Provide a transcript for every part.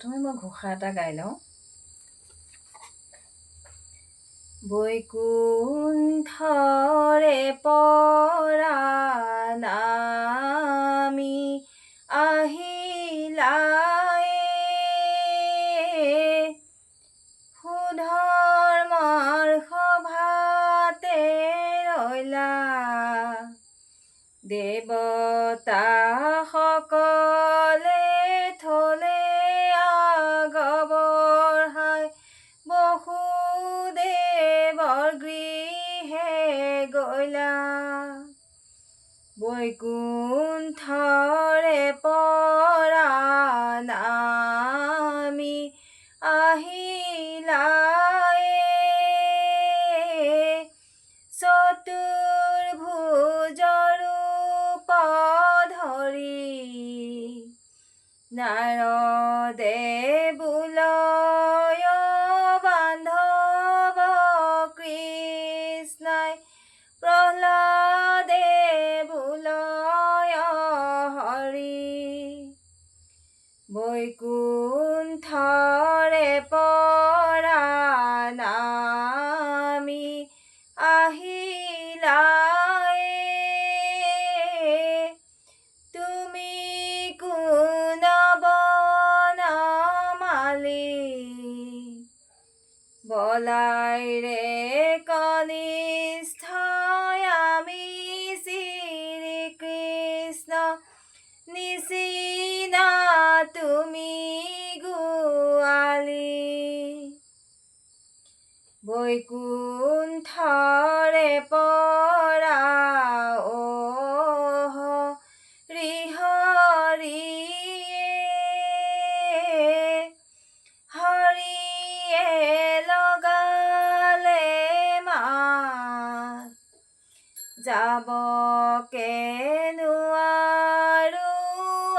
প্ৰথমে মই ঘোষা এটা গাই লওঁ। বৈকুণ্ঠৰে পৰা নামি আহিলায়ে সুধৰ্মৰ সভাতে ৰৈলা। দেৱতা গলা পরা পৰা বলাই ৰে কনিষ্ঠ আমি নিশি নিচিনা তুমি গুয়ালি বৈকুণ্ঠৰে যাবকে নোৱাৰো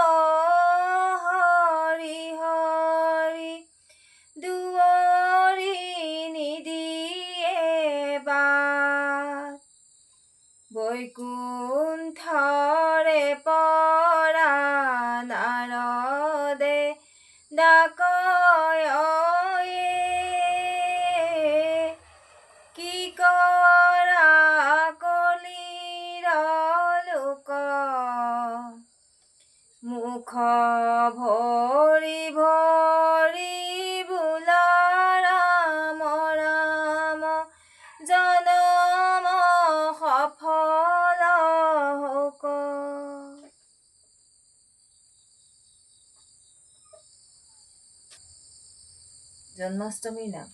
অ' হৰি হৰি দুৱৰি নিদিয়ে বাট বৈকুণ্ঠৰে পৰা নাৰদে জন্মাষ্টমীৰ নাম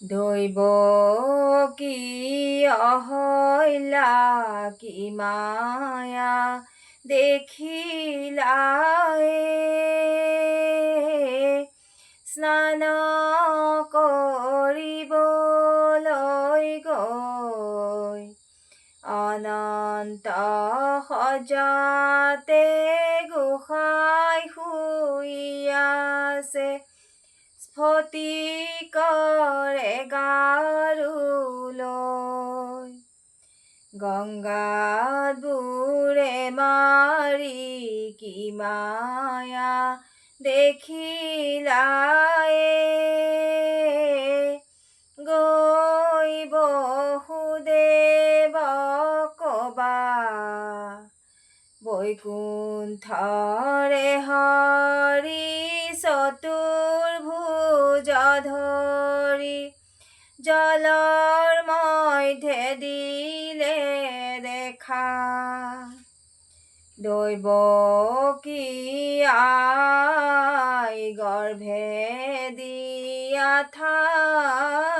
দৈৱ কি অহলা কি মায়া দেখিলায়ে। স্নান কৰিবলৈ গৈ। অনন্ত সজাতে গোসাই শুই আছে স্ফটিকৰে গাৰুলৈ গংগাত বুৰে মাৰি কি মায়া দেখিলায়ে গৈ বসুদেৱ কবা বৈকুণ্ঠৰে হৰি চতুৰ্ভুজ জলর মধ্যে দিলে দেখা। দৈব কি আই গৰ্ভে দিয়া ঠায়ে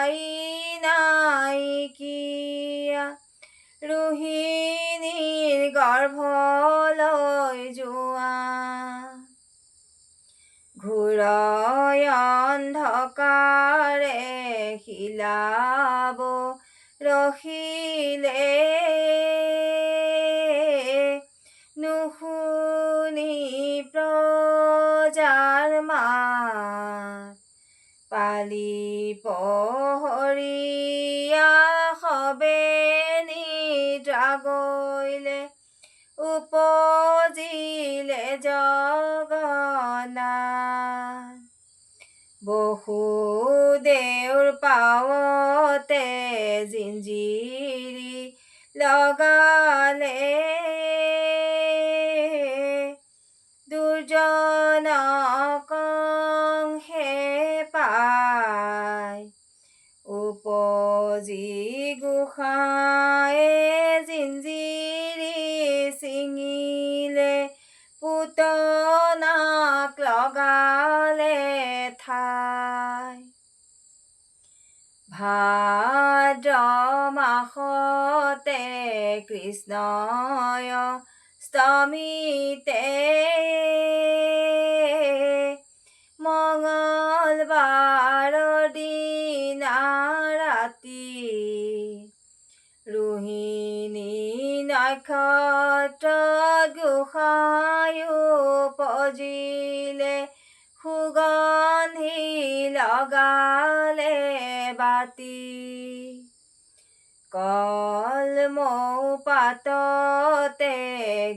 ঠাই নাইকিয়া ৰোহিণীৰ গৰ্ভলৈ যোৱা ঘূৰয় অন্ধকাৰে শিলাব ৰখিলে নুশুনি প্ৰজা কালি পহৰীয়া সবে নিদ্ৰা গলে উপজিলে জগন্নাথ বসুদেউৰ পাৱতে জিঞ্জিৰি লগালে দুৰ্জনক উপজি গোসাঁয়ে জিঞ্জিৰি ছিঙিলে পুতনাক লগালে ঠাই। ভাদ্ৰ মাসতে কৃষ্ণয় ষ্টমীতে নক্ষত্ৰত গোসাঁয়ো পজিলে সুগন্ধি লগালে বাতি। কলমৌ পাততে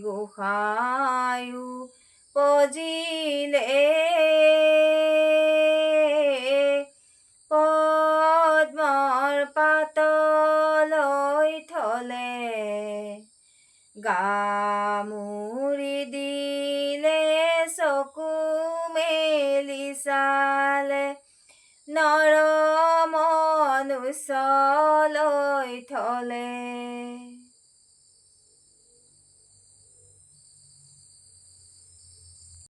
গোসাঁয়ো পজিলে। গামুৰি দিলে চকু মেলি চালে। নৰ মনুষ্যলৈ থলে।